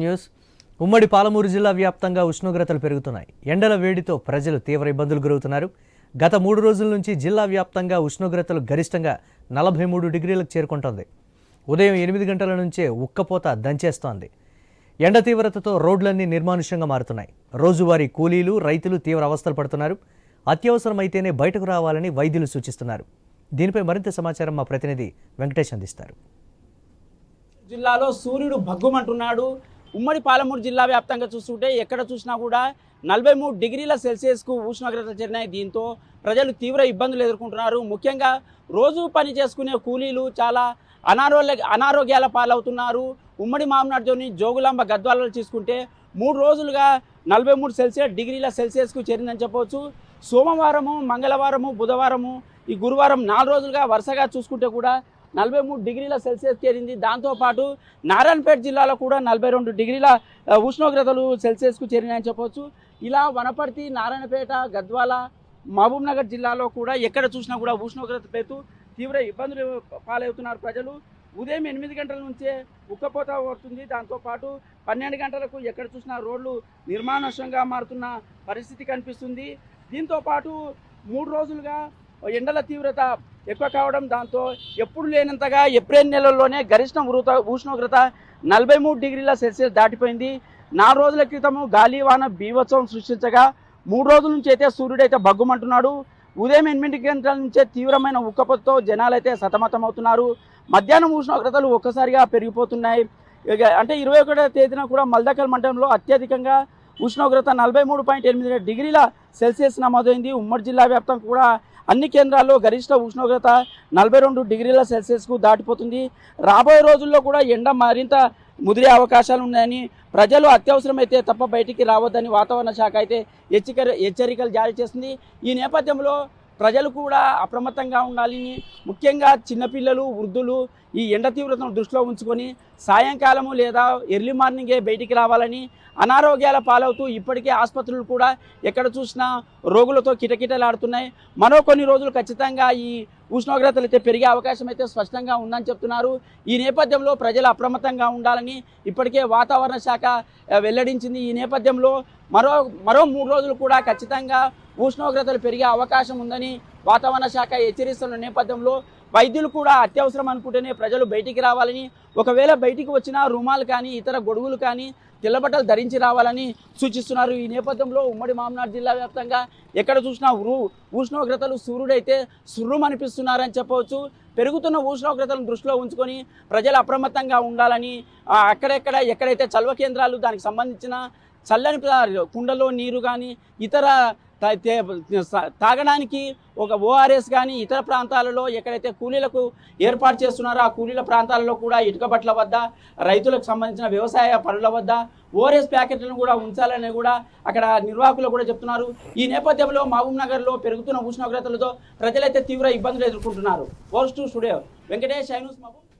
News. ఉమ్మడి పాలమూరు జిల్లా వ్యాప్తంగా ఉష్ణోగ్రతలు పెరుగుతున్నాయి. ఎండల వేడితో ప్రజలు తీవ్ర ఇబ్బందులు గురవుతున్నారు. గత మూడు రోజుల నుంచి జిల్లా వ్యాప్తంగా ఉష్ణోగ్రతలు గరిష్టంగా నలభై మూడు డిగ్రీలకు చేరుకుంటోంది. ఉదయం ఎనిమిది గంటల నుంచే ఉక్కపోత దంచేస్తోంది. ఎండ తీవ్రతతో రోడ్లన్నీ నిర్మానుష్యంగా మారుతున్నాయి. రోజువారీ కూలీలు రైతులు తీవ్ర అవస్థలు పడుతున్నారు. అత్యవసరమైతేనే బయటకు రావాలని వైద్యులు సూచిస్తున్నారు. దీనిపై మరింత సమాచారం మా ప్రతినిధి వెంకటేష్ అందిస్తారు. జిల్లాలో సూర్యుడు భగ్గుమంటున్నాడు. ఉమ్మడి పాలమూరు జిల్లా వ్యాప్తంగా చూస్తుంటే ఎక్కడ చూసినా కూడా నలభై మూడు డిగ్రీల సెల్సియస్కు ఉష్ణోగ్రత చేరినాయి. దీంతో ప్రజలు తీవ్ర ఇబ్బందులు ఎదుర్కొంటున్నారు. ముఖ్యంగా రోజు పని చేసుకునే కూలీలు చాలా అనారోగ్య అనారోగ్యాల పాలవుతున్నారు. ఉమ్మడి మామనాడుతోని జోగులాంబ గద్వాలలో తీసుకుంటే మూడు రోజులుగా నలభై మూడు సెల్సియస్ డిగ్రీల సెల్సియస్కు చేరిందని చెప్పవచ్చు. సోమవారము మంగళవారము బుధవారము ఈ గురువారం నాలుగు రోజులుగా వరుసగా చూసుకుంటే కూడా నలభై మూడు డిగ్రీల సెల్సియస్ చేరింది. దాంతోపాటు నారాయణపేట జిల్లాలో కూడా నలభై రెండు డిగ్రీల ఉష్ణోగ్రతలు సెల్సియస్కు చేరినాయని చెప్పవచ్చు ఇలా వనపర్తి నారాయణపేట గద్వాల మహబూబ్నగర్ జిల్లాలో కూడా ఎక్కడ చూసినా కూడా ఉష్ణోగ్రత పెరుగుతూ తీవ్ర ఇబ్బందులు పాలవుతున్నారు ప్రజలు. ఉదయం ఎనిమిది గంటల నుంచే ఉక్కపోత పడుతుంది దాంతోపాటు పన్నెండు గంటలకు ఎక్కడ చూసినా రోడ్లు నిర్మానుష్యంగా మారుతున్న పరిస్థితి కనిపిస్తుంది. దీంతో పాటు మూడు రోజులుగా ఎండల తీవ్రత ఎక్కువ కావడం దాంతో ఎప్పుడు లేనంతగా ఏప్రిల్ నెలల్లోనే గరిష్ట ఉరుత ఉష్ణోగ్రత నలభై మూడు డిగ్రీల సెల్సియస్ దాటిపోయింది. నాలుగు రోజుల క్రితము గాలివాన బీభత్సవం సృష్టించగా మూడు రోజుల నుంచి అయితే సూర్యుడైతే బగ్గుమంటున్నాడు ఉదయం ఎనిమిది గంటల నుంచే తీవ్రమైన ఉక్కపోతతో జనాలైతే సతమతమవుతున్నారు. మధ్యాహ్నం ఉష్ణోగ్రతలు ఒక్కసారిగా పెరిగిపోతున్నాయి. అంటే ఇరవై ఒకటో తేదీన కూడా మల్దకల్ మండలంలో అత్యధికంగా ఉష్ణోగ్రత నలభై మూడు పాయింట్ ఎనిమిది డిగ్రీల సెల్సియస్ నమోదైంది. ఉమ్మడి జిల్లా వ్యాప్తం కూడా అన్ని కేంద్రాల్లో గరిష్ట ఉష్ణోగ్రత నలభై రెండు డిగ్రీల సెల్సియస్కు దాటిపోతుంది. రాబోయే రోజుల్లో కూడా ఎండ మరింత ముదిరే అవకాశాలు ఉన్నాయని ప్రజలు అత్యవసరమైతే తప్ప బయటికి రావద్దని వాతావరణ శాఖ అయితే హెచ్చరిక హెచ్చరికలు జారీ చేసింది. ఈ నేపథ్యంలో ప్రజలు కూడా అప్రమత్తంగా ఉండాలని ముఖ్యంగా చిన్నపిల్లలు వృద్ధులు ఈ ఎండ తీవ్రతను దృష్టిలో ఉంచుకొని సాయంకాలము లేదా ఎర్లీ మార్నింగే బయటికి రావాలని అనారోగ్యాల పాలవుతూ ఇప్పటికే ఆసుపత్రులు కూడా ఎక్కడ చూసినా రోగులతో కిటకిటలాడుతున్నాయి. మరో కొన్ని రోజులు ఖచ్చితంగా ఈ ఉష్ణోగ్రతలు అయితే పెరిగే అవకాశం అయితే స్పష్టంగా ఉందని చెప్తున్నారు. ఈ నేపథ్యంలో ప్రజలు అప్రమత్తంగా ఉండాలని ఇప్పటికే వాతావరణ శాఖ వెల్లడించింది. ఈ నేపథ్యంలో మరో మరో మూడు రోజులు కూడా ఖచ్చితంగా ఉష్ణోగ్రతలు పెరిగే అవకాశం ఉందని వాతావరణ శాఖ హెచ్చరిస్తున్న నేపథ్యంలో వైద్యులు కూడా అత్యవసరం అనుకుంటేనే ప్రజలు బయటికి రావాలని ఒకవేళ బయటికి వచ్చిన రుమాలు కానీ ఇతర గొడుగులు కానీ తెల్లబట్టలు ధరించి రావాలని సూచిస్తున్నారు. ఈ నేపథ్యంలో ఉమ్మడి మామనాడు జిల్లా వ్యాప్తంగా ఎక్కడ చూసినా ఉరు ఉష్ణోగ్రతలు సూర్యుడైతే సుర్రుమనిపిస్తున్నారని చెప్పవచ్చు. పెరుగుతున్న ఉష్ణోగ్రతలను దృష్టిలో ఉంచుకొని ప్రజలు అప్రమత్తంగా ఉండాలని అక్కడెక్కడ ఎక్కడైతే చల్వ కేంద్రాలు దానికి సంబంధించిన చల్లని కుండలో నీరు కానీ ఇతర తాగడానికి ఒక ఓఆర్ఎస్ కానీ ఇతర ప్రాంతాలలో ఎక్కడైతే కూలీలకు ఏర్పాటు చేస్తున్నారో ఆ కూలీల ప్రాంతాలలో కూడా ఇటుకబట్ల వద్ద రైతులకు సంబంధించిన వ్యవసాయ పనుల వద్ద ఓఆర్ఎస్ ప్యాకెట్లను కూడా ఉంచాలని కూడా అక్కడ నిర్వాహకులు కూడా చెప్తున్నారు. ఈ నేపథ్యంలో మహబూబ్ నగర్లో పెరుగుతున్న ఉష్ణోగ్రతలతో ప్రజలైతే తీవ్ర ఇబ్బందులు ఎదుర్కొంటున్నారు. Post studio. Venkatesh iNews Mahabub.